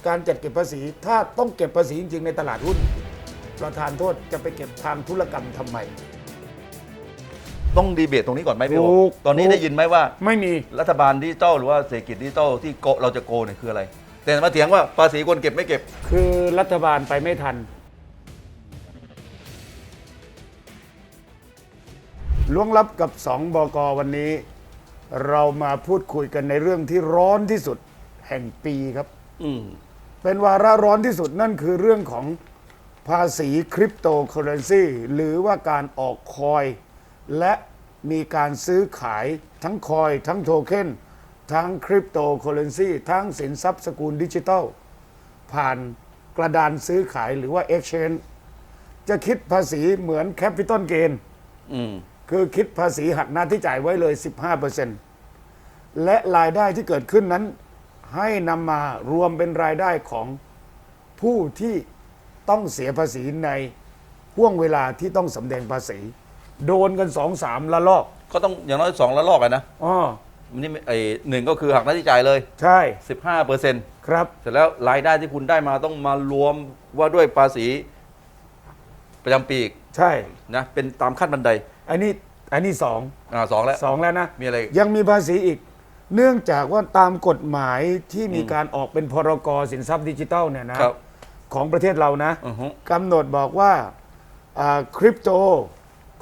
การจัดเก็บภาษีถ้าต้องเก็บภาษีจริง ๆ ในตลาดหุ้น ประธานโทษจะไปเก็บทางธุรกรรมทำไม ต้องดีเบตตรงนี้ก่อนไหมพี่โอถูกตอนนี้ถูก ได้ยินไหมว่า ไม่มี รัฐบาลดิจิตอลหรือว่าเศรษฐกิจดิจิตอลที่โกะเราจะโกเนี่ยคืออะไร แต่มาเถียงว่าภาษีคนเก็บไม่เก็บ คือรัฐบาลไปไม่ทันล่วงลับกับสองบกวันนี้ เรามาพูดคุยกันในเรื่องที่ร้อนที่สุดแห่งปีครับ อืม เป็นวาระร้อนที่สุดนั่นคือเรื่องของภาษีคริปโตเคอเรนซีหรือว่าการออกคอย และมีการซื้อขายทั้งคอย ทั้งโทเค็นทั้งคริปโตเคอเรนซีทั้งสินทรัพย์สกุลดิจิทัล ผ่านกระดานซื้อขายหรือว่า Exchange จะคิดภาษีเหมือนแคปิตอลเกนอืมคือคิดภาษีหักหน้าที่จ่ายไว้เลย 15%และรายได้ที่เกิดขึ้นนั้น ให้นำมารวมเป็นรายได้ของผู้ที่ต้องเสียภาษีในห่วงเวลาที่ต้องสำแดงภาษี โดนกันสองสามละลอกก็ต้องอย่างน้อยสองละลอกอะนะอ๋อมันนี่ไอหนึ่งก็คือหักหน้าที่จ่ายเลย ใช่ 15เปอร์เซ็นต์ครับ เสร็จแล้วรายได้ที่คุณได้มาต้องมารวมว่าด้วยภาษีประจำปีอีกใช่ นะเป็นตามขั้นบันได อันนี้อันนี้สองอ่าสองแล้วสองแล้วนะ มีอะไรอีกยังมีภาษีอีก เนื่องจากว่าตามกฎหมายที่มีการออกเป็นพรกสินทรัพย์ดิจิทัลเนี่ยนะ ครับ ของประเทศเรานะอือฮึกำหนดบอกว่าคริปโต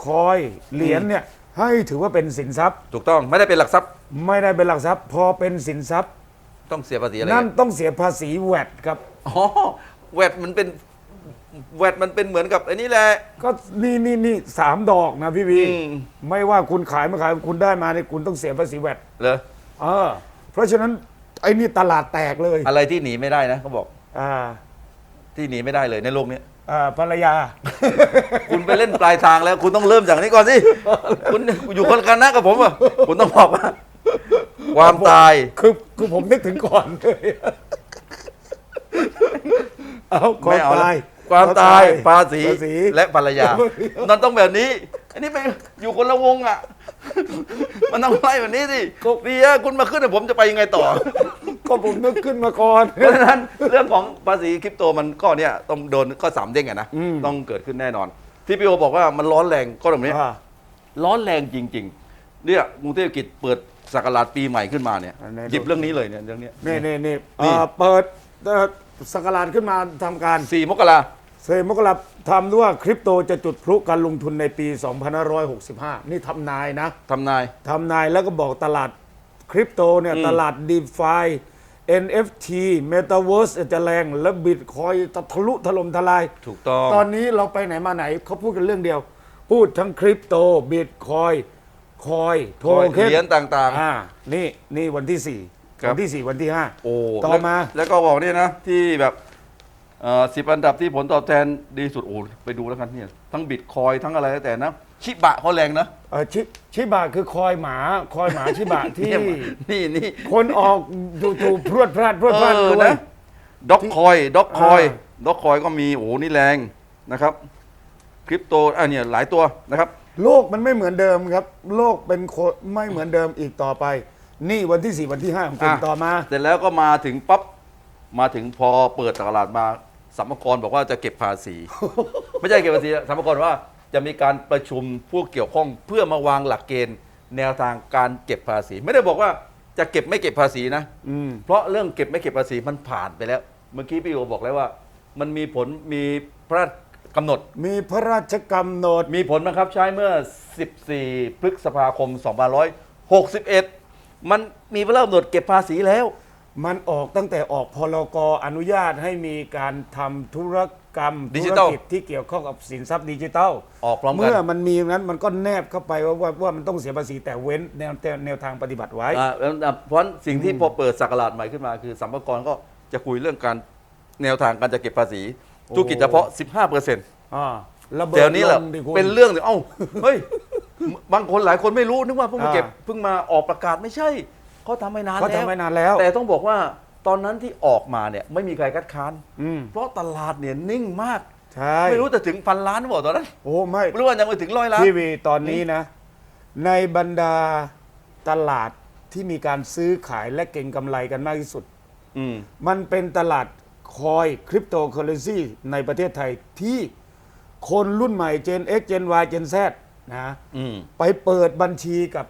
คอยเหรียญเนี่ยให้ถือว่าเป็นสินทรัพย์ ถูกต้องไม่ได้เป็นหลักทรัพย์ไม่ได้เป็นหลักทรัพย์ พอเป็นสินทรัพย์ ต้องเสียภาษีอะไรนั่นกันต้องเสียภาษีแวดครับ อ๋อแวดมันเป็นแวดมันเป็นเหมือนกับไอ้นี่แหละ ก็นี่นี่นี่สามดอกนะพี่วีอืม ไม่ว่าคุณขายไม่ขายคุณได้มาเนี่ยคุณต้องเสียภาษีแวดเหรอ เออเพราะฉะนั้นไอ้นี่ตลาดแตกเลยอะไรที่หนีไม่ได้นะเขาบอกอ่าที่หนีไม่ได้เลยในโลกนี้อ่าภรรยา คุณไปเล่นปลายทางแล้ว คุณต้องเริ่มจากนี้ก่อนสิคุณอยู่คนกันนะกับผมอะคุณต้องบอกว่าความตายคือคือผมนึกถึงก่อนเลยเอาก่อนไม่เอาแล้วตายความตายภาษีภาษีและภรรยา มันต้องแบบนี้ อันนี้ไปอยู่คนละวงอะ มันต้องไล่แบบนี้สิดีอะคุณมาขึ้นแต่ผมจะไปยังไงต่อ ก็ผมนึกขึ้นมาก่อน เพราะฉะนั้นเรื่องของภาษีคริปโตมันก็เนี่ยต้องโดนข้อสามเด้งอะนะอืม ต้องเกิดขึ้นแน่นอน ที่พี่โอบอกว่ามันร้อนแรงก็ตรงนี้ อ่าร้อนแรงจริง ๆ เนี่ยกรุงเทพกิจเปิดสักราชปีใหม่ขึ้นมาเนี่ยอันไหนหยิบเรื่องนี้เลยเนี่ยเรื่องเนี้ย นี่นี่นี่นี่ เอ่อเปิดเอ่อสักราชขึ้นมาทำการ สี่มกรา เซมกราทำด้วยว่าคริปโตจะจุดพลุการลงทุนในปี 2565 นี่ทำนายนะทำนาย ทำนายแล้วก็บอกตลาดคริปโตเนี่ยอืมตลาด d e f i NFT Metaverse จะแรงแล้วบิตคอยจะทะลุถล่มทลาย ถูกต้อง ตอนนี้เราไปไหนมาไหนเขาพูดกันเรื่องเดียว พูดทั้งคริปโตบิตคอยคอยโทโทเค็นเหรียญต่าง อ่านี่นี่วันที่ 4 ครับ วันที่ 4 วันที่ๆโอ้5ต่อแล้วมา แล้วก็บอกเนี่ยนะ ที่แบบ สิบอันดับที่ผลตอบแทนดีสุดโอ้ไปดูแล้วกันเนี่ยทั้งบิตคอยทั้งอะไรแล้วแต่นะ ชิบะเขาแรงนะ เอ่อชิชิบะคือคอยหมาคอยหมาชิบะที่ นี่นี่คนออกจู่ๆพรวดพลาดพรวดพลาดเออรวย นะด็อกคอยด็อกคอยอ่าด็อกคอยก็มีโอ้นี่แรงนะครับคริปโตอะเนี่ยหลายตัวนะครับ โลกมันไม่เหมือนเดิมครับ โลกเป็นโคไม่เหมือนเดิมอีกต่อไป นี่วันที่ 4 วันที่ 5 ของคุณอะ ต่อมา เสร็จแล้วก็มาถึงปั๊บมาถึงพอเปิดตลาดมา สัมภากรบอกว่าจะเก็บภาษี ไม่ใช่เก็บภาษีสัมภากรว่าจะมีการประชุมผู้เกี่ยวข้องเพื่อมาวางหลักเกณฑ์ แนวทางการเก็บภาษี ไม่ได้บอกว่าจะเก็บไม่เก็บภาษีนะ อืม เพราะเรื่องเก็บไม่เก็บภาษีมันผ่านไปแล้ว เมื่อกี้พี่โอบอกแล้วว่า มันมีผลมีพระราชกำหนด มีพระราชกำหนด มีผลบังคับใช้เมื่อ 14 พฤษภาคม 2561 มันมีพระราชกำหนดเก็บภาษีแล้ว มันออกตั้งแต่ออกพรกอนุญาตให้มีการทำธุรกรรมดิจิธุรทัลกิจที่เกี่ยวข้องกับสินทรัพย์ดิจิทัล ออกพร้อมกัน เมื่อมันมีงั้นมันก็แนบเข้าไปว่าว่าว่ามันต้องเสียภาษีแต่เว้นแนวแนวทางปฏิบัติไว้ อ่าแล้วเพราะฉะนั้นสิ่งที่พอเปิดสักราชใหม่ขึ้นมาคือสัมภากรก็จะคุยเรื่องการแนวทางการจะเก็บภาษีโอ้ธุรกิจเฉพาะ 15เปอร์เซ็นต์อ่าระเบิดเดี๋ยวนี้แหละลงดิคุณ เป็นเรื่องเลยเอ้าเฮ้ย บางคนหลายคนไม่รู้นึกว่าเพิ่งมาอ่าเก็บเพิ่งมาออกประกาศไม่ใช่ เขาทำไม่นานเขาแล้วทำไว้นานแล้ว แต่ต้องบอกว่าตอนนั้นที่ออกมาเนี่ยไม่มีใครคัดค้าน อืมเพราะตลาดเนี่ยนิ่งมาก ใช่ไม่รู้จะถึงพันล้านหรือเปล่าตอนนั้นโอ้ไม่ไม่รู้ว่ายังไม่ถึงร้อยล้านทีวีตอนนี้นะ ในบรรดาตลาดที่มีการซื้อขายและเก็งกำไรกันมากที่สุด อืม มันเป็นตลาดคอยคริปโตเคอเรนซีในประเทศไทยที่คนรุ่นใหม่ Gen X Gen Y Gen Z นะ อืม ไปเปิดบัญชีกับ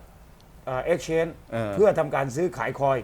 เอ็กชแนนเออ เพื่อทำการซื้อขายคอย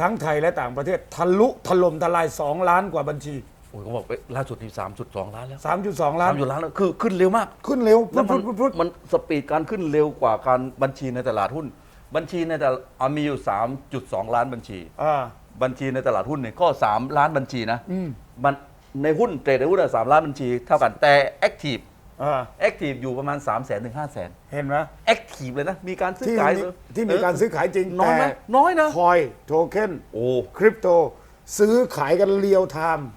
ทั้งไทยและต่างประเทศทะลุถล่มทลาย 2 ล้านกว่าบัญชี โอ้ยเขาบอกไปล่าสุดที่สามจุดสองล้านแล้ว3.2 ล้านสามจุดล้านแล้วคือขึ้นเร็วมากขึ้นเร็วแล้วมันพุดพุดพุดมันสปีดการขึ้นเร็วกว่าการบัญชีในตลาดหุ้น บัญชีในตลาดอะมีอยู่ 3.2 ล้านบัญชี อ่า บัญชีในตลาดหุ้นเนี่ยก็ 3 ล้านบัญชีนะอืม มันในหุ้นเทรดในหุ้นสามล้านบัญชีเท่ากันแต่แอคทีฟ อ่า แอคทีฟอยู่ประมาณ 3 0 0 0 0 0ถึง5 0 0 0 0เห็นไหมแอคทีฟเลยนะ มีการซื้อที่ขายมีเลยที่มีการซื้อขายจริงน้อยไหมแต่น้อยนะ คอยโทเค็นโอ้ คริปโต ซื้อขายกันเรียวไทม์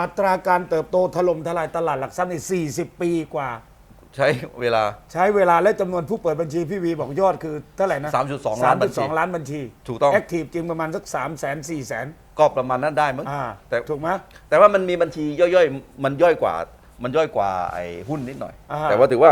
อัตราการเติบโตถล่มทลายตลาดหลักทรัพย์ใน40 ปีกว่า ใช้เวลา ใช้เวลาและจำนวนผู้เปิดบัญชีพี่วีบอกยอดคือเท่าไหร่นะ3.2ล้านบัญชี3.2ล้านบัญชีถูกต้อง แอคทีฟจริงประมาณสัก3 0 0 0 0 0 4 0 0 0 0ก็ประมาณนั้นได้มั้ง อ่าแต่ ถูกไหม แต่ว่ามันมีบัญชีย่อยๆ มันย่อยกว่า มันย่อยกว่าไอ้หุ้นนิดหน่อย อ่าแต่ว่าถือว่า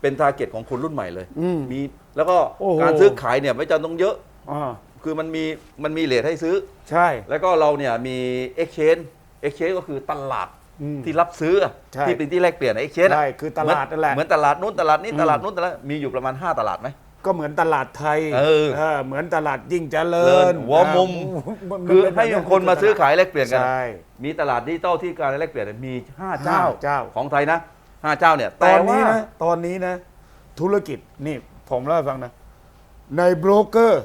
เป็นทาร์เก็ตของคนรุ่นใหม่เลยอืมมีแล้วก็โอ้โห การซื้อขายเนี่ยไม่จำต้องเยอะ อ่าคือมันมีมันมีเลทให้ซื้อ ใช่ แล้วก็เราเนี่ยมี exchange exchange ก็คือตลาดอืมที่รับซื้ออะใช่ที่เป็นที่แลกเปลี่ยน exchange ใช่คือตลาดนั่นแหละเหมือนตลาดนู้นตลาดนี้อืมตลาดนู้นตลาดมีอยู่ประมาณ 5 ตลาดไหม ก็เหมือนตลาดไทยเออเออ เหมือนตลาดยิ่งเจริญเลินหัวมุมอ่าคือเป็ให้แบบคนมาซื้อขายแลกเปลี่ยนกัน ใช่ มีตลาดดิจิตอลที่การแลกเปลี่ยนมี5เจ้าห้าเจ้า ของไทยนะ5เจ้าเนี่ยตแต่อนว่านี้นะตอนนี้นะ ธุรกิจนี่ผมเล่าให้ฟังนะ ในโบรกเกอร์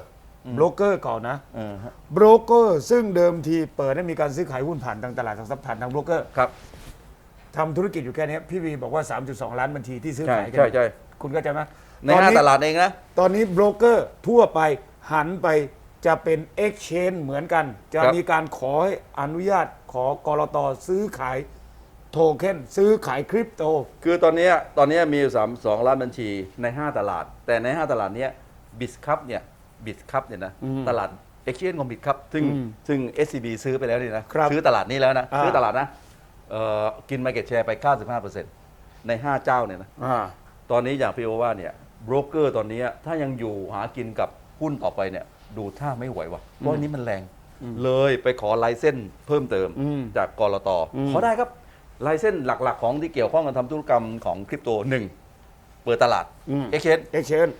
โบรกเกอร์ก่อนนะ เออฮะโบรกเกอร์ซึ่งเดิมทีเปิดให้มีการซื้อขายหุ้นผ่านทางตลาดทางทรัพย์ผ่านทางโบรกเกอร์ครับ ทำธุรกิจอยู่แค่นี้พี่วีบอกว่า 3.2 ล้านบัญชีที่ซื้อใช่ขายกัใช่ใช่ คุณเข้าใจไหม ในตอนห้านี้ ตลาดเองนะ ตอนนี้โบรกเกอร์ทั่วไปหันไปจะเป็น Exchange เหมือนกัน จะครับ มีการขอให้อนุญาตขอกรตซื้อขายโทเค็นซื้อขายคริปโต คือตอนเนี้ยตอนเนี้ยมีอยู่สามสองล้านบัญชีใน 5 ตลาด แต่ใน 5 ตลาดเนี้ยบิสคัพเนี่ยบิสคัพเนี่ยนะอืมตลาดเอ็กชแนนของบิสคัพซึ่งอืมซึ่ง SCB ซื้อไปแล้วนี่นะครับซื้อตลาดนี้แล้วนะอ่า ซื้อตลาดนะเอ่อกินมาเก็ตแชร์ไป 95%ใน 5 เจ้าเนี่ยนะอ่าตอนนี้อย่างพี่โอว่าเนี่ย โบรกเกอร์ตอนนี้ถ้ายังอยู่หากินกับหุ้นต่อไปเนี่ย ดูท่าไม่ไหววะเพราะอันนี้มันแรง เลยไปขอไลเส้นเพิ่มเติมอืมจากกรตอืมขอได้ครับไลเส้นหลักๆ ของที่เกี่ยวข้องกับทำธุรกรรมของคริปโตหนึ่งเปิดตลาดเอ็กชแนน Exchange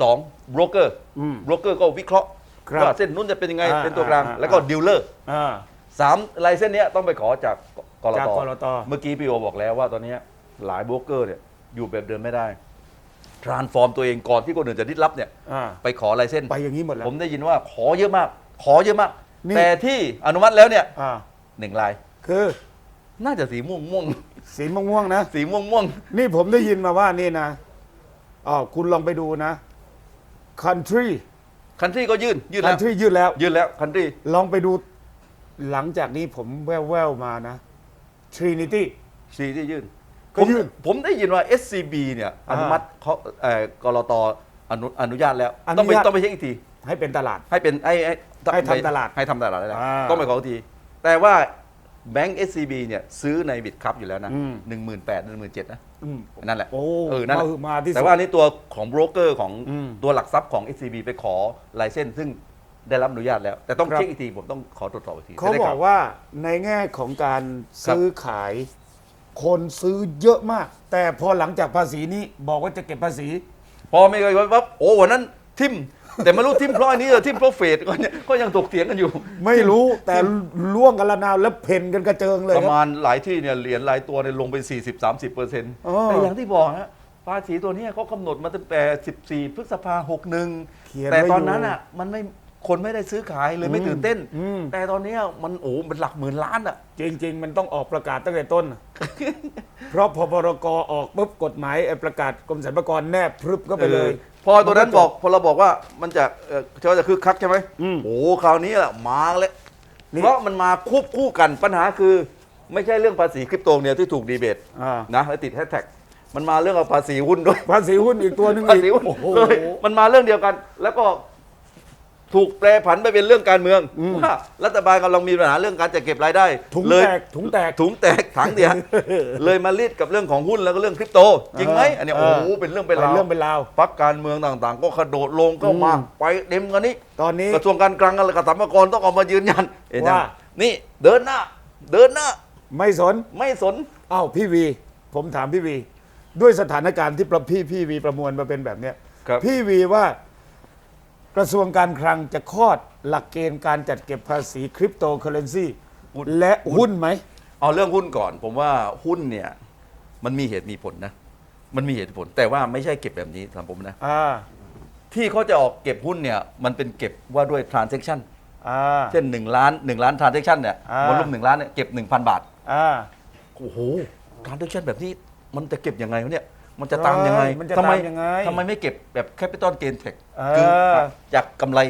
สองโบรกเกอร์อืมโบรกเกอร์ก็วิเคราะห์ครับว่าเส้นนู้นจะเป็นยังไงอ่าเป็นตัวกลางอ่าแล้วก็อ่าดีลเลอร์อ่าสามไลเส้นเนี้ยต้องไปขอจากกรจากตกรตเมื่อกี้พี่โอบอกแล้วว่าตอนเนี้ยหลายโบรกเกอร์เนี่ยอยู่แบบเดิมไม่ได้ ทรานส์ฟอร์มตัวเองก่อนที่คนอื่นจะดิ้นรับเนี่ยอ่าไปขอไลเส้น ไปอย่างนี้หมดแล้ว ผมได้ยินว่าขอเยอะมาก ขอเยอะมาก นี่ แต่ที่อนุมัติแล้วเนี่ยอ่าหนึ่งลาย คือน่าจะสีม่วงม่วงสีม่วงๆนะ สีม่วงม่วงนี่ผมได้ยินมาว่านี่นะอ๋อคุณลองไปดูนะ country คันทรีก็ยื่นยื่นแล้ว country ยื่นแล้ว ยื่นแล้วคันทรีลองไปดูหลังจากนี้ผมแว่วๆมานะ Trinity สีที่ยื่นก็ ผมยื่น ผมได้ยินว่า SCB เนี่ยออ่านุมัติเขาเอ่อกรตอนุอนุญาตแล้วอนุญาตต้องไปต้องไปเช็คอีกที ให้เป็นตลาด ให้เป็นให้ให้ให้ทำตลาดให้ทำตลาดได้แล้วอ่าต้องไปขออีกที แต่ว่าแบงก์ SCB เนี่ยซื้อในบิตคัพอยู่แล้วนะอืม หนึ่งหมื่นแปดหนึ่งหมื่นเจ็ดนะ อืม นั่นแหละโอ้เออนั่นแหละมามาที่สุดแต่ว่าอันนี้ตัวของโบรกเกอร์ของอืมตัวหลักทรัพย์ของ SCB ไปขอไลเซนซึ่งได้รับอนุญาตแล้ว แต่ต้องครับ เช็คอีกที ผมต้องขอตรวจสอบอีกทีเขาจะได้บคอรักว่าในแง่ของการซื้อขาย คนซื้อเยอะมาก แต่พอหลังจากภาษีนี้บอกว่าจะเก็บภาษี พอไม่เคยว่าโอ้วันนั้นทิม แต่ไม่รู้ทิมเพราะอันนี้หรือทิมเพราะเฟดก็เนี่ยก็ยังถกเถียงกันอยู่ ไม่รู้แต่ล่วงกันละนาวแล้วเพ่นกันกระเจิงเลยประครับมาณหลายที่เนี่ยเหรียญรายตัวเนี่ยลงไป 40-30เปอร์เซ็นต์อ๋อแต่อย่างที่บอกฮะภาษีตัวเนี้ยเขากำหนดมาตั้งแต่ 14 พฤษภาหกหนึ่งเขียนแต่ไว้ตอนนั้นอยู่อะมันไม่ คนไม่ได้ซื้อขายเลยไม่ตื่นเต้นอืมแต่ตอนเนี้ยมันโอ้เป็นหลักหมื่นล้านอะ จริง ๆ มันต้องออกประกาศตั้งแต่ต้น เพราะพอพรกออกปุ๊บกฎหมายไอ้ประกาศกรมสรรพากรแนบพรึบก็ไปเลยออพอตัวนั้นบอกพอเราบอกว่ามันจะเอ่อจะจะคือคักใช่ไหมอืมโอ้คราวนี้แหละมาเลยนี่เพราะมันมาควบคู่กันปัญหาคือ ไม่ใช่เรื่องภาษีคริปโตเนี่ยที่ถูกดีเบตอ่านะแล้วติดแฮชแท็กมันมาเรื่องภาษีหุ้นด้วยภาษีหุ้นอีกตัวหนึงภาอีกษีหุ้นโอ้โหเลยมันมาเรื่องเดียวกัน แล้วก็ ถูกแปรผันไปเป็นเรื่องการเมืองอืมว่ารัฐบาลกำลังมีปัญหาเรื่องการจัดเก็บรายได้ถุงเลยแตกถุงแตกถุงแตกถังเดียวเลยมาลีดกับเรื่องของหุ้นแล้วก็เรื่องคริปโต จริงไหมอันเนี้ยเอโอ้อโหเป็นเรื่องเป็นเป็นราวเรื่องเป็นราวพักการเมืองต่างๆ ก็กระโดดลงเข้ามาอืมไปเต็มกันนี้ตอนนี้กระทรวงการคลังกับสรรพากรต้องออกมายืนยันเห็นไหมว่านี่เดินหน้า เดินหน้า ไม่สนไม่สนอ้าวพี่วี ผมถามพี่วี ด้วยสถานการณ์ที่ประพี่พี่วีประมวลมาเป็นแบบเนี้ยครับพี่วีว่า กระทรวงการคลังจะคลอดหลักเกณฑ์การจัดเก็บภาษีคริปโตเคอเรนซีและหุ้นไหม เอาเรื่องหุ้นก่อน ผมว่าหุ้นเนี่ย มันมีเหตุมีผลนะ มันมีเหตุผล แต่ว่าไม่ใช่เก็บแบบนี้สำหรับผมนะ อ่า ที่เขาจะออกเก็บหุ้นเนี่ย มันเป็นเก็บว่าด้วย transaction อ่า เช่น 1 ล้าน 1 ล้าน transaction เนี่ยอ่า วอลุ่ม1ล้านเนี่ยเก็บ 1,000 บาท อ่า โอ้โห transaction แบบนี้มันจะเก็บยังไงวะเนี่ย มันจะตามยังไงเอ้ยมันจะทำไมตามยังไงทำไมไม่เก็บแบบ capital gain tax เออ คือจากกำไร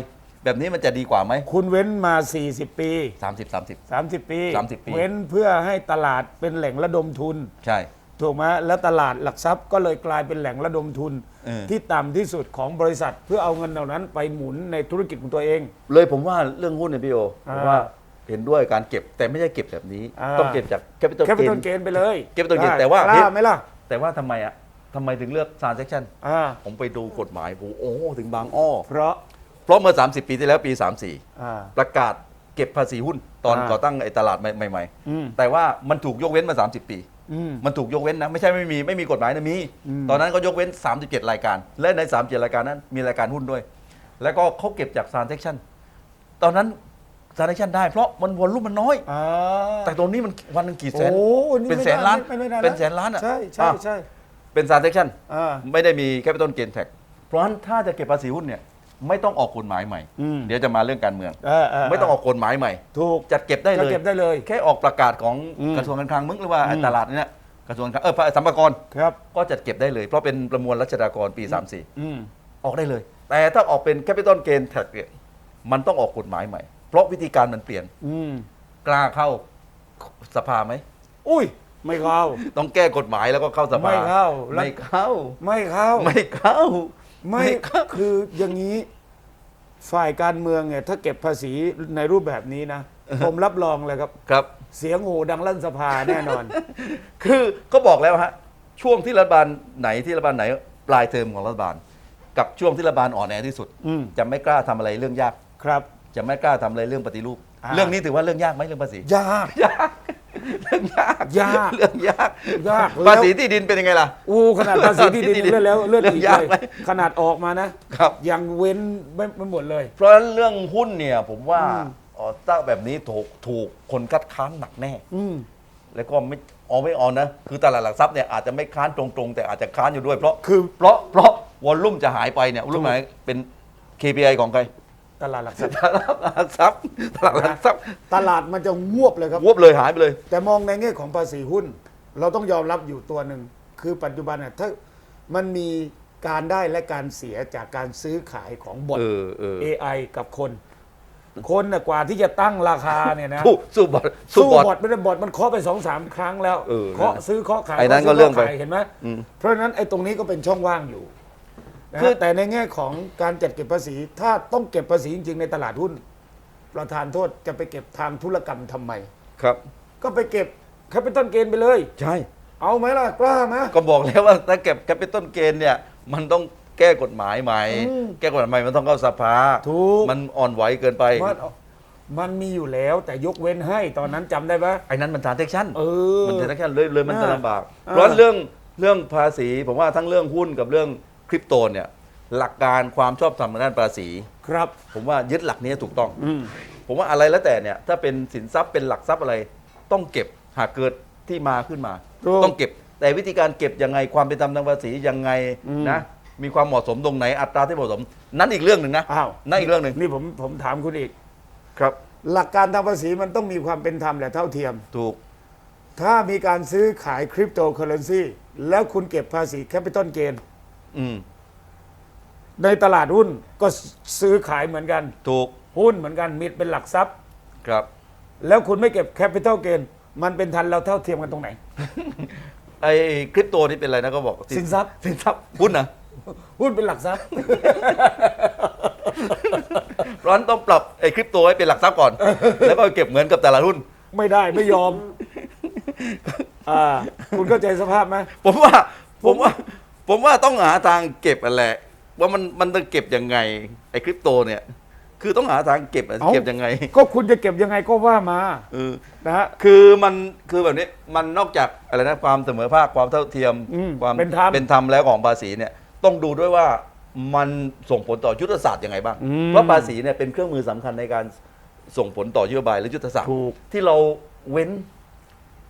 แบบนี้มันจะดีกว่าไหมคุณเว้นมา 40 ปี 30 30 30 ปี 30ปี เว้นเพื่อให้ตลาดเป็นแหล่งระดมทุน ใช่ ถูกไหมแล้วตลาดหลักทรัพย์ก็เลยกลายเป็นแหล่งระดมทุน เออ ที่ต่ำที่สุดของบริษัท เพื่อเอาเงินเหล่านั้นไปหมุนในธุรกิจของตัวเอง เลยผมว่าเรื่องหุ้นเนี่ยพี่โอผมอ่าว่าเห็นด้วยการเก็บแต่ไม่ใช่เก็บแบบนี้ อ่า ต้องเก็บจาก capital แคปิตอล gain เกนไปเลย capital gain ได้แต่ว่า กล้าไหมล่ะ แต่ว่าทำไมอะ ทำไมถึงเลือก transaction อ่าผมไปดูกฎหมายโอ้โหถึงบางอ้อ เพราะเพราะเมื่อ 30 ปีที่แล้วปี34อ่าประกาศเก็บภาษีหุ้นตอนอ่า ก่อตั้งไอ้ตลาดใหม่อืมๆ แต่ว่ามันถูกยกเว้นมา 30 ปี อืม มันถูกยกเว้นนะ ไม่ใช่ไม่มีไม่มีกฎหมายนะมี อืม ตอนนั้นก็ยกเว้น 37 รายการ และใน 37 รายการนั้นมีรายการหุ้นด้วย แล้วก็เขาเก็บจาก transaction ตอนนั้น transaction ได้เพราะมันวอลลุ่มมันน้อย อ่าแต่ตรงนี้มันวันหนึงกี่แสน โอ้นี่เป็นไม่แสนล้านได้ไม่ได้เป็นแสนล้านอะใช่ใช่อะ ใช่ เป็น transaction อ่า ไม่ได้มี capital gain tax เพราะฉะนั้นถ้าจะเก็บภาษีหุ้นเนี่ยไม่ต้องออกกฎหมายใหม่ อืม เดี๋ยวจะมาเรื่องการเมืองเออเไม่ต้องออกกฎหมายใหม่ ถูก จัดเก็บได้เลจะยเก็บได้เลยแค่ออกประกาศของอืมกระทรวงการคลังมึงหรือว่าอืม ตลาดเนี่ยกระทรวงการเออสัมภากรครับ ก็จัดเก็บได้เลย เพราะเป็นประมวลรัชดากรปี อืม 34 ออกได้เลย แต่ถ้าออกเป็น capital gain tax เนี่ยมันต้องออกกฎหมายใหม่ เพราะวิธีการมันเปลี่ยนอืม กล้าเข้าสภาไหมอุ้ย ไม่เข้า ต้องแก้กฎหมายแล้วก็เข้าสภาไม่เข้า ไม่เข้า ไม่เข้า ไม่เข้า ไม่ไม่เข้าคืออย่างนี้ฝ่ายการเมืองเนี่ยถ้าเก็บภาษีในรูปแบบนี้นะ ผมรับรองเลยครับครับ เสียงโหดังลั่นสภาแน่นอน คือก็บอกแล้วฮะช่วงที่รัฐบาลไหนที่รัฐบาลไหน ปลายเทอมของรัฐบาล กับช่วงที่รัฐบาลอ่อนแอที่สุดอืมจะไม่กล้าทำอะไรเรื่องยากครับ จะไม่กล้าทำอะไรเรื่องปฏิรูปอ่าเรื่องนี้ถือว่าเรื่องยากไหมเรื่องภาษียากยาก เรื่องยากยากเรื่องยากยากภาแล้วษีที่ดินเป็นยังไงล่ะ อู้ขนาดภาษีที่ดินที่ดินเลือดแล้วเลือดอีกเรื่องยากเลยไหมขนาดออกมานะครับ ยังเว้นไม่ไม่หมดเลย เพราะฉะนั้นเรื่องหุ้นเนี่ยผมว่าอืมอ๋อตั้งแบบนี้ถูกถูกคนคัดค้านหนักแน่ อืม แล้วก็ไม่ออไม่ออนนะ คือตลาดหลักทรัพย์เนี่ยอาจจะไม่ค้านตรงๆ แต่อาจจะค้านอยู่ด้วยเพราะคือ เพราะเพราะวอลลุ่มจะหายไปเนี่ยวอลลุ่มหายเป็น KPI ของใคร ตลาดหลักทรัพย์ตลาดหลักทรัพย์ตลาดหลักทรัพย์ตลาดมันจะงวบเลยครับ วบเลยหายไปเลย แต่มองในแง่ของภาษีหุ้น เราต้องยอมรับอยู่ตัวหนึ่ง คือปัจจุบันน่ะถ้ามันมีการได้และการเสียจากการซื้อขายของบอท เออเออ AI กับคน คนน่ะกว่าที่จะตั้งราคาเนี่ยนะ สู้สู้บอลสู้สู้บอลบอทไม่ได้บอทมันเคาะไปสองสามครั้งแล้วเออเคาะซื้อเคาะขายไอ้นั้นคาะซื้ก็เรื่องไปคาะขายเห็นไหมอืม เพราะฉะนั้นไอ้ตรงนี้ก็เป็นช่องว่างอยู่ นะคือแต่ในแง่ของการจัดเก็บภาษี ถ้าต้องเก็บภาษีจริงๆในตลาดหุ้น ประธานโทษจะไปเก็บทางธุรกรรมทำไม ครับ ก็ไปเก็บแคปิตอลเกนไปเลย ใช่ เอาไหมล่ะ กล้าไหม ก็บอกแล้วว่าถ้าเก็บแคปิตอลเกนเนี่ยมันต้องแก้กฎหมายใหม่ อืมแก้กฎหมายใหม่มันต้องเข้าสภาถูก มันอ่อนไหวเกินไป มันมันมีอยู่แล้วแต่ยกเว้นให้ตอนนั้นจำได้ปะ ไอ้นั้นมัน transaction เออมัน transaction เลยเลยมันจะอ่าลำบากอ่าเพราะเรื่องเรื่องภาษีผมว่าทั้งเรื่องหุ้นกับเรื่อง คริปโตเนี่ยหลักการความชอบธรรมทางด้านภาษี ครับ ผมว่ายึดหลักนี้ถูกต้อง อืม ผมว่าอะไรแล้วแต่เนี่ยถ้าเป็นสินทรัพย์เป็นหลักทรัพย์อะไร ต้องเก็บหากเกิดที่มาขึ้นมา ถูกต้องเก็บ แต่วิธีการเก็บยังไงความเป็นธรรมทางภาษียังไงอืม นะมีความเหมาะสมตรงไหนอัตราที่เหมาะสม นั่นอีกเรื่องหนึ่งนะอ้าวนั่นอีกเรื่องหนึ่งนี่ผมผมถามคุณอีก ครับ หลักการทางภาษีมันต้องมีความเป็นธรรมและเท่าเทียม ถูกถ้ามีการซื้อขายคริปโตเคอเรนซีแล้วคุณเก็บภาษีแคปิตอลเกน อืมในตลาดหุ้นก็ซื้อขายเหมือนกัน ถูกหุ้นเหมือนกันมีเป็นหลักทรัพย์ ครับ แล้วคุณไม่เก็บแคปิตอลเกนมันเป็นทันเราเท่าเทียมกันตรงไหน ไอ้คริปโตนี่เป็นอะไรนะก็บอกสินทรัพย์ สินทรัพย์หุ้นนะหุ้นเป็นหลักทรัพย์ ร้านต้องปรับไอ้คริปโตให้เป็นหลักทรัพย์ก่อน แล้วก็เก็บเหมือนกับตลาดหุ้น ไม่ได้ไม่ยอม อ่า คุณเข้าใจสภาพไหมผมว่า ผมว่า ผมว่าต้องหาทางเก็บอะไรว่ามันมันจะเก็บยังไงไอ้คริปโตเนี่ย คือต้องหาทางเก็บอะเอ้า เก็บยังไงก็คุณจะเก็บยังไงก็ว่ามาเออ นะฮะ คือมันคือแบบนี้มันนอกจากอะไรนะความเสมอภาคความเท่าเทียมอืมความเป็นธรรมเป็นธรรมแล้วของภาษีเนี่ยต้องดูด้วยว่ามันส่งผลต่อยุทธศาสตร์ยังไงบ้างอืมเพราะภาษีเนี่ยเป็นเครื่องมือสำคัญในการส่งผลต่อนโยบายและยุทธศาสตร์ ถูก ที่เราเว้น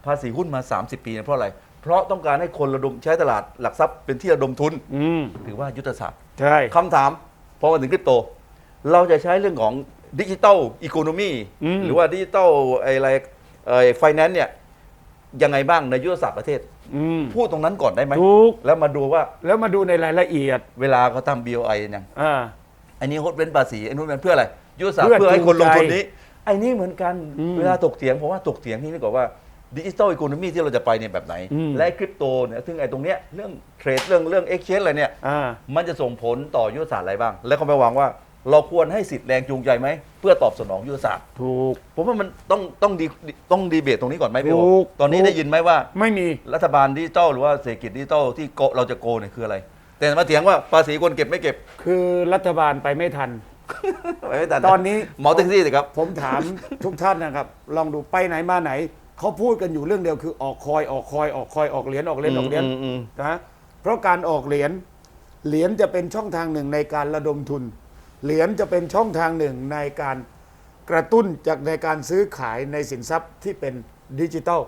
ภาษีหุ้นมา 30 ปีเนี่ยเพราะอะไร เพราะต้องการให้คนระดมใช้ตลาดหลักทรัพย์เป็นที่ระดมทุนอืมถือว่ายุทธศาสตร์ใช่ คำถามพอมาถึงคริปโต เราจะใช้เรื่องของดิจิตอลอีโคโนมีอืม หรือว่าดิจิตอลอะไรไอ้ไฟแนนซ์เนี่ยยังไงบ้างในยุทธศาสตร์ประเทศ อืม พูดตรงนั้นก่อนได้ไหมถูก แล้วมาดูว่าแล้วมาดูในรายละเอียดเวลาเขาทำ BOI ยัง อ่า อันนี้งดเว้นภาษีอันนู้นเป็นเพื่ออะไรยุทธศาสตร์เพื่อเพื่อให้คนลงทุนจูงใจนี้ ไอ้นี่เหมือนกันอืม เวลาตกเถียงผมว่าตกเถียงที่นี่ก่อนว่า ดิจิตอลอีโคโนมีที่เราจะไปเนี่ยแบบไหน อืม และคริปโตเนี่ยซึ่งไอ้ตรงเนี้ยเรื่องเทรดเรื่องเรื่องเอ็กชแนนอะไรเนี่ย อ่า มันจะส่งผลต่อยุทธศาสตร์อะไรบ้าง แล้วก็ไปวางว่าเราควรให้สิทธิ์แรงจูงใจไหม เพื่อตอบสนองยุทธศาสตร์ถูก ผมว่ามันต้องต้องดีต้องดีเบตตรงนี้ก่อนไหมพี่โอถูกตอนนี้ถูก ได้ยินไหมว่า ไม่มี รัฐบาลดิจิตอลหรือว่าเศรษฐกิจดิจิตอลที่โกเราจะโกเนี่ยคืออะไร แต่มาเถียงว่าภาษีคนเก็บไม่เก็บ คือรัฐบาลไปไม่ทัน ไม่ทันตอนนี้หมอแท็กซี่สิครับ ผมถาม ทุกท่านนะครับ ลองดูไปไหนมาไหน เขาพูดกันอยู่เรื่องเดียวคือออกคอยออกคอยออกคอยออกเหรียญออกเหรียญออกเหรียญอืมอืม นะเพราะการออกเหรียญเหรียญจะเป็นช่องทางหนึ่งในการระดมทุน เหรียญจะเป็นช่องทางหนึ่งในการกระตุ้นจากในการซื้อขายในสินทรัพย์ที่เป็นดิจิทัล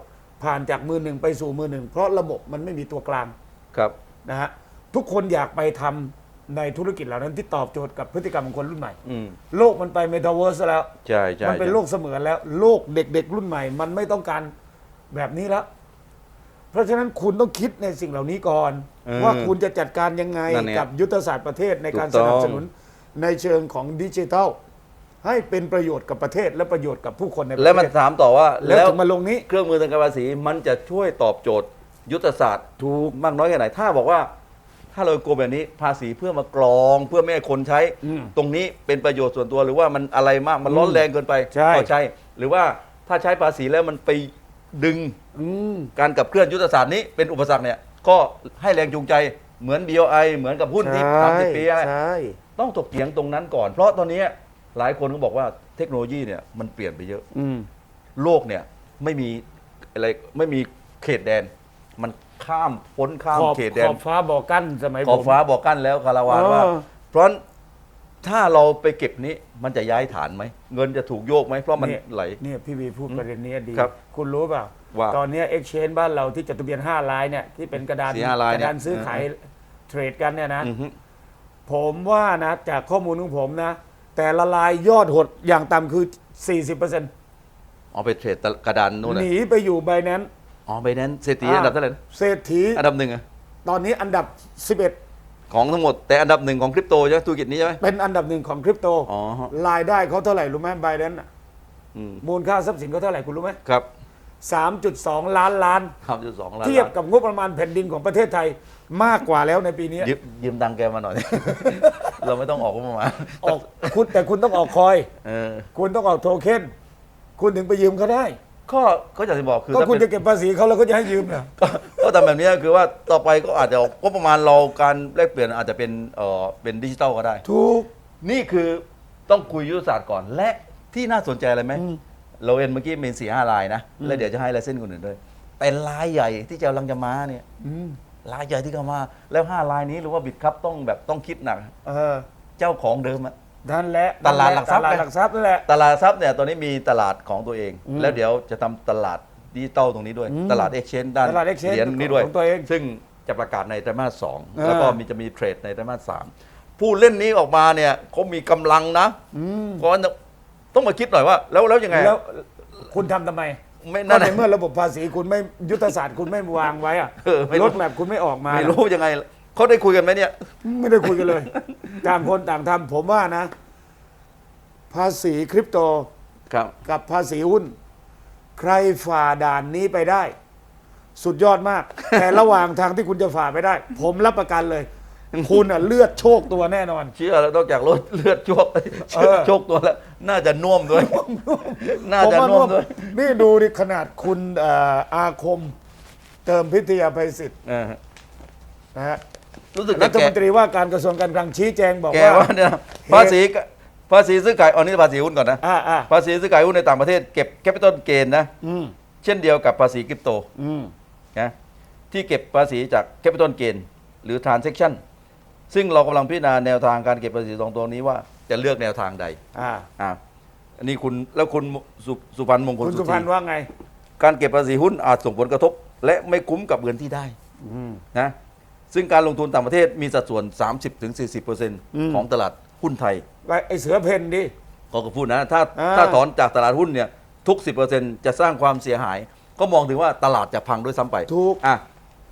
ผ่านจากมือหนึ่งไปสู่มือหนึ่ง เพราะระบบมันไม่มีตัวกลาง ครับ นะฮะทุกคนอยากไปทำ ในธุรกิจเหล่านั้นที่ตอบโจทย์กับพฤติกรรมของคนรุ่นใหม่ อืมโลกมันไปเมตาเวิร์สแล้ว ใช่ใช่มันเป็นใช่โลกเสมือนแล้ว โลกเด็ก ๆ รุ่นใหม่ มันไม่ต้องการแบบนี้แล้ว เพราะฉะนั้นคุณต้องคิดในสิ่งเหล่านี้ก่อน เออว่าคุณจะจัดการยังไงนั่นไงกับยุทธศาสตร์ประเทศในการถูสกต้อง นับสนุนในเชิงของดิจิทัล ให้เป็นประโยชน์กับประเทศและประโยชน์กับผู้คนในประแล้วเทมันศถามต่อว่าแล้วถึงมาลงนี้ เครื่องมือทางการภาษีมันจะช่วยตอบโจทย์ยุทธศาสตร์ถูกมากน้อยแค่ไหน ถ้าบอกว่า ถ้าเราโกงแบบนี้ภาษีเพื่อมากรองเพื่อไม่ให้คนใช้ อืมตรงนี้เป็นประโยชน์ส่วนตัวหรือว่ามันอะไรมากมันร้อนแรงเกินไปใช่ ก็ใช่หรือว่าถ้าใช้ภาษีแล้วมันไปดึง อืม การขับเคลื่อนยุทธศาสตร์นี้เป็นอุปสรรคเนี่ยก็ให้แรงจูงใจเหมือน BOI เหมือนกับหุ้นที่สามสิบปีอะไรใช่ต้องถกเถียงตรงนั้นก่อน เพราะตอนนี้หลายคนก็บอกว่าเทคโนโลยีเนี่ยมันเปลี่ยนไปเยอะ อืม โลกเนี่ยไม่มีอะไรไม่มีเขตแดน มัน ข้ามพ้นข้ามขอบเขตแดขนอบฟ้าบอกกั้นสมัยขผอบมฟ้าบอกกั้นแล้วคาราวานว่า เออ เพราะฉะนั้นถ้าเราไปเก็บนี้มันจะย้ายฐานไหม เงินจะถูกโยกไหมเพราะมันเนี่ยไหล เนี่ยพี่วีพูดประเด็นนี้ดี ครับคุณรู้เปล่า ว่าตอนเนี้เอ็กชแนนบ้านเราที่จดทะเบียน5ลายเนี่ยที่เป็นกระดานสี่ห้าลายกเนี่ย ระดานซื้อขายเทรดกันเนี่ยนะ อือฮึ ผมว่านะ จากข้อมูลของผมนะ แต่ละลายยอดหดอย่างต่ำคือ 40%หเอาไปเทรดกระดานนู่นน่ะนีไปอยู่ใบนั้น อ๋อไปนั้นเศรษฐีอันดับเท่าไหร่นะเศรษฐีอันดับหนึ่งอะตอนนี้อันดับของทั้งหมด แต่อันดับหนึ่งของคริปโตใช่ไหมธุรกิจนี้ใช่ไหม11เป็นอันดับหนึ่งของคริปโตอ๋อฮะ รายได้เขาเท่าไหร่รู้ไหมใบนั้นน่ะอืมมูลค่าทรัพย์สินเขาเท่าไหร่คุณรู้ไหมครับ3.2 ล้านล้านทำจุดสองล้านเทียบกับงบประมาณแผ่นดินของประเทศไทยมากกว่าแล้วในปีนี้ยืมยืมตังค์แกมาหน่อย เราไม่ต้องออกก็มาออกคุณแต่คุณต้องออกคอย เออ คุณต้องออกโทเค็นคุณถึงไปยืมเขาได้ ก็ก็อย่างที่บอกคือก็ถ้าคุณเป็นจะเก็บภาษีเขาแล้วก็จะให้ยืมนะก็ก็ทำแบบนี้คือว่าต่อไปก็อาจจะก็ประมาณเราการแลกเปลี่ยนอาจจะเป็นเอ่อเป็นดิจิตอลก็ได้ ถูก นี่คือต้องคุยยุทธศาสตร์ก่อนและที่น่าสนใจอะไรไหมอืมเราเอ็นเมื่อกี้มีสี่ห้าลายนะ แล้วเดี๋ยวจะให้ลายเส้นคนอื่นด้วยแต่ลายใหญ่ที่จะกำลังจะมาเนี่ยอืมลายใหญ่ที่กำลังมาแล้วห้าลายนี้หรือว่าบิดครับต้องแบบต้องคิดหนัก เออ เจ้าของเดิมอะ นั่นแหละตลาดหลักทรัพย์ ตลาดหลักทรัพย์นั่นแหละ ตลาดทรัพย์เนี่ยตอนนี้มีตลาดของตัวเองอืมแล้วเดี๋ยวจะทำตลาดดิจิตอลตรงนี้ด้วยอืมตลาดเอ็กชแนนด้านตลาด exchange เหรียญนี้ด้วย ของตัวเองซึ่งจะประกาศในไตรมาสสองอ่าแล้วก็มีจะมีเทรดในไตรมาสสามผู้เล่นนี้ออกมาเนี่ยเขามีกำลังนะอืมเพราะฉะนั้นต้องมาคิดหน่อยว่า แล้วแล้วยังไงแล้วคุณทำทำไมไม่ก็นั่นในน่ะเมื่อระบบภาษีคุณไม่ยุทธศาสตร์คุณไม่วางไว้อะเออไม่รู้ รถแมพคุณไม่ออกมา ไม่รู้ยังไง เขาได้คุยกันไหมเนี่ย ไม่ได้คุยกันเลย ต่างคนต่างทำผมว่านะ ภาษีคริปโตครับ กับภาษีหุ้น ใครฝ่าด่านนี้ไปได้ สุดยอดมาก แต่ระหว่างทางที่คุณจะฝ่าไปได้ ผมรับประกันเลย คุณอะเลือดโชคตัวแน่นอน เชื่อแล้วนอกจากรถเลือดโชกเออโชกตัวแล้ว น่าจะน่วมด้วย น่าจะผมน่วมด้วยนี่ดูดิขนาดคุณเอ่ออาคม เติมพิทยาภัยศิษย์เออนะฮะ รู้สึกรัจะฐแกมนตรีว่าการกระทรวงการคลังชี้แจงบอกแกว่าว่าเนี่ยภาษีกภาษีซื้อขายอันนี้ภาษีหุ้นก่อนนะ อ่าอ่าภาษีซื้อขายหุ้นในต่างประเทศเก็บแคปิตอลเกนนะ อืมเช่นเดียวกับภาษีคริปโตอืมนะที่เก็บภาษีจากแคปิตอลเกนหรือ transaction ซึ่งเรากำลังพิจารณาแนวทางการเก็บภาษีสองตัวนี้ว่าจะเลือกแนวทางใดอ่าอ่าอันนี้คุณแล้วคุณสุสุพันธ์มงคลคุณสุสุธีพันธ์ว่าไง การเก็บภาษีหุ้นอาจส่งผลกระทบ และไม่คุ้มกับเงินที่ได้อืมนะ ซึ่งการลงทุนต่างประเทศมีสัดส่วนม30-40%ของตลาดหุ้นไทยไว้ไอเสือเพนดิเขาก็พูดนะถ้าอ่าถ้าถอนจากตลาดหุ้นเนี่ยทุก 10%จะสร้างความเสียหาย ก็มองถึงว่าตลาดจะพังด้วยซ้ำไปถูกอะ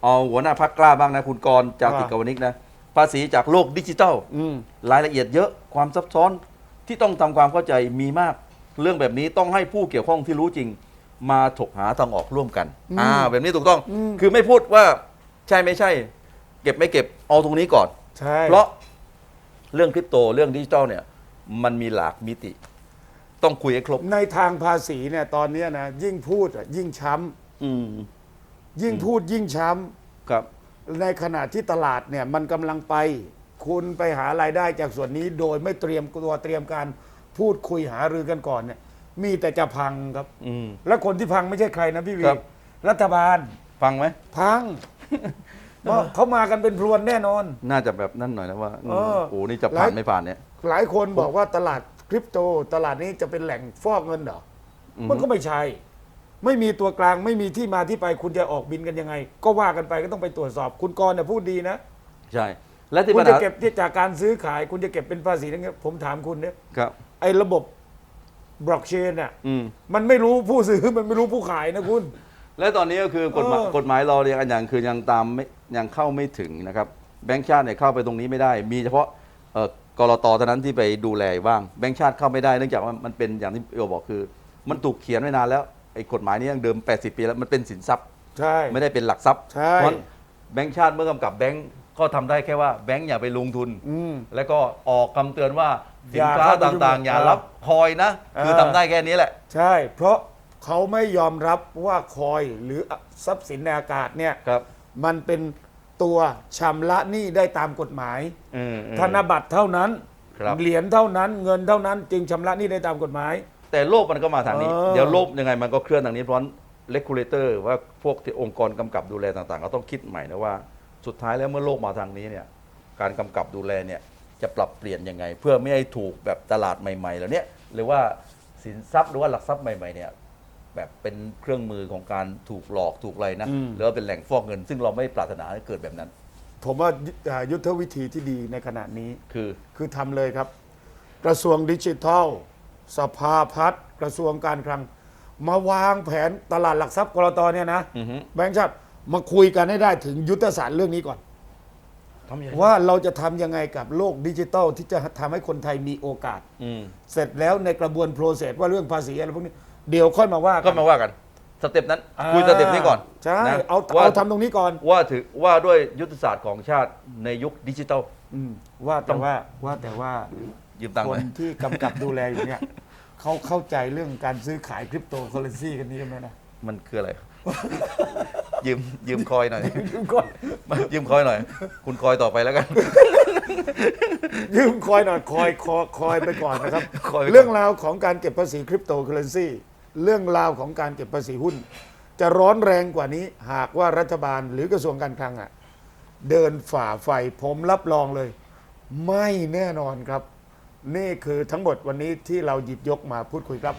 เอาหัวหน้าพักกล้าบ้างนะคุณกรณ์จากอ่าติกาวนิกนะภาษีจากโลกดิจิทัลอืมรายละเอียดเยอะความซับซ้อนที่ต้องทำความเข้าใจมีมากเรื่องแบบนี้ต้องให้ผู้เกี่ยวข้องที่รู้จริง มาถกหาทางออกร่วมกันอืมอ่าแบบนี้ถูกต้องอืมคือไม่พูดว่าใช่ไม่ใช่ เก็บไม่เก็บเอาตรงนี้ก่อน ใช่เพราะเรื่องคริปโตเรื่องดิจิทัลเนี่ย มันมีหลากมิติ ต้องคุยให้ครบ ในทางภาษีเนี่ยตอนเนี้ยนะยิ่งพูดอะยิ่งช้อืมำยิ่งพูดยิ่งช้ครับำในขณะที่ตลาดเนี่ยมันกำลังไป คุณไปหารายได้จากส่วนนี้โดยไม่เตรียมตัวเตรียมการพูดคุยหารือกันก่อนเนี่ย มีแต่จะพังครับ อืม และคนที่พังไม่ใช่ใครนะพี่วีครับ รัฐบาล ฟังไหมพัง เพราะเขามากันเป็นพรวนแน่นอน น่าจะแบบนั่นหน่อยนะว่าอืมเออ โอ้นี่จะผ่านหลายไม่ผ่านเนี่ย หลายคนบอกว่าตลาดคริปโต ตลาดนี้จะเป็นแหล่งฟอกเงินเหรอออฮึมันก็ไม่ใช่ ไม่มีตัวกลางไม่มีที่มาที่ไปคุณจะออกบินกันยังไง ก็ว่ากันไปก็ต้องไปตรวจสอบ คุณกรณ์เนี่ยพูดดีนะ ใช่ และที่คุปัณญจะหาเก็บที่จากการซื้อขาย คุณจะเก็บเป็นภาษีอย่างเงี้ยผมถามคุณเนี่ยครับ ไอ้ระบบบล็อกเชนเนี่ยอืม มันไม่รู้ผู้ซื้อมันไม่รู้ผู้ขายนะคุณ และตอนนี้ก็คือกฎหมายเออ กฎหมายเราเนี่ยอันอย่างคือยังตามไม่ยังเข้าไม่ถึงนะครับแบงค์ชาติเนี่ยเข้าไปตรงนี้ไม่ได้ มีเฉพาะเอ่อกรตเท่านั้นที่ไปดูแลบ้างแบงค์ชาติเข้าไม่ได้เนื่องจากว่ามันเป็นอย่างที่โยบอกคือ มันถูกเขียนไว้นานแล้วไอ้กฎหมายนี้ยังเดิม 80 ปีแล้วมันเป็นสินทรัพย์ใช่ ไม่ได้เป็นหลักทรัพย์ใช่ เพราะฉะนั้นแบงค์ชาติเมื่อกำกับแบงค์ก็ทำได้แค่ว่าแบงค์อย่าไปลงทุน อืม แล้วก็ออกคำเตือนว่าสิอนย่าค้าเข้าไปต่างยุ่งๆ อย่ารับคอยนะเออคือทำได้แค่นี้แหละ ใช่ เพราะ เขาไม่ยอมรับว่าคอยหรือทรัพย์สินในอากาศเนี่ยครับ มันเป็นตัวชำระหนี้ได้ตามกฎหมาย อืมอืม ธนบัตรเท่านั้น ครับ เหรียญเท่านั้น เงินเท่านั้น จึงชำระหนี้ได้ตามกฎหมาย แต่โลกมันก็มาทางนี้ เออ เดี๋ยวโลกยังไงมันก็เคลื่อนทางนี้เพราะเลกูเลเตอร์ว่าพวกที่องค์กรกำกับดูแลต่างๆ ก็ต้องคิดใหม่นะว่าสุดท้ายแล้วเมื่อโลกมาทางนี้เนี่ยการกำกับดูแลเนี่ยจะปรับเปลี่ยนยังไง เพื่อไม่ให้ถูกแบบตลาดใหม่ๆแล้วเนี่ยหรือว่าสินทรัพย์หรือว่าหลักทรัพย์ใหม่ๆเนี่ย แบบเป็นเครื่องมือของการถูกหลอกถูกอะไรนะอืม หรือว่าเป็นแหล่งฟอกเงิน ซึ่งเราไม่ปรารถนาให้เกิดแบบนั้น ผมว่ายุอ่ายุทธวิธีที่ดีในขณะนี้ คือคือทำเลยครับ กระทรวงดิจิทัล สภาพัฒน์กระทรวงการคลัง มาวางแผนตลาดหลักทรัพย์กรตเนี่ยนะอือฮึแบงค์ชาติมาคุยกันให้ได้ถึงยุทธศาสตร์เรื่องนี้ก่อน ทำยังไงว่าเราจะทำยังไงกับโลกดิจิทัลที่จะทำให้คนไทยมีโอกาส อืม เสร็จแล้วในกระบวนโปรเซสว่าเรื่องภาษีอะไรพวกนี้ เดี๋ยวค่อยมาว่าก็มาว่ากันสเต็ปนั้นอ่าคุยสเต็ปนี้ก่อนใช่นะเอาว่าเอาทำตรงนี้ก่อน ว่าถือว่าด้วยยุทธศาสตร์ของชาติในยุคดิจิทัล อืมว่าแต่ว่าว่าแต่ว่ายืมตังค์คไหมนที่กำกับดูแลอยู่เนี่ยเขาเข้าใจเรื่องการซื้อขายคริปโตเคอเรนซีกันนี้ไหมนะมันคืออะไร ยืมยืมคอยหน่อยยืมก่อนมายืมคอยหน่อย คุณคอยต่อไปแล้วกัน ยืมคอยหน่อยคอยคอยคอยไปก่อนนะครับ คอยไปก่อน เรื่องราวของการเก็บภาษีคริปโตเคอเรนซี เรื่องราวของการเก็บภาษีหุ้น จะร้อนแรงกว่านี้หากว่ารัฐบาลหรือกระทรวงการคลังอะเดินฝ่าไฟผมรับรองเลย ไม่แน่นอนครับ นี่คือทั้งหมดวันนี้ที่เราหยิบยกมาพูดคุยครับ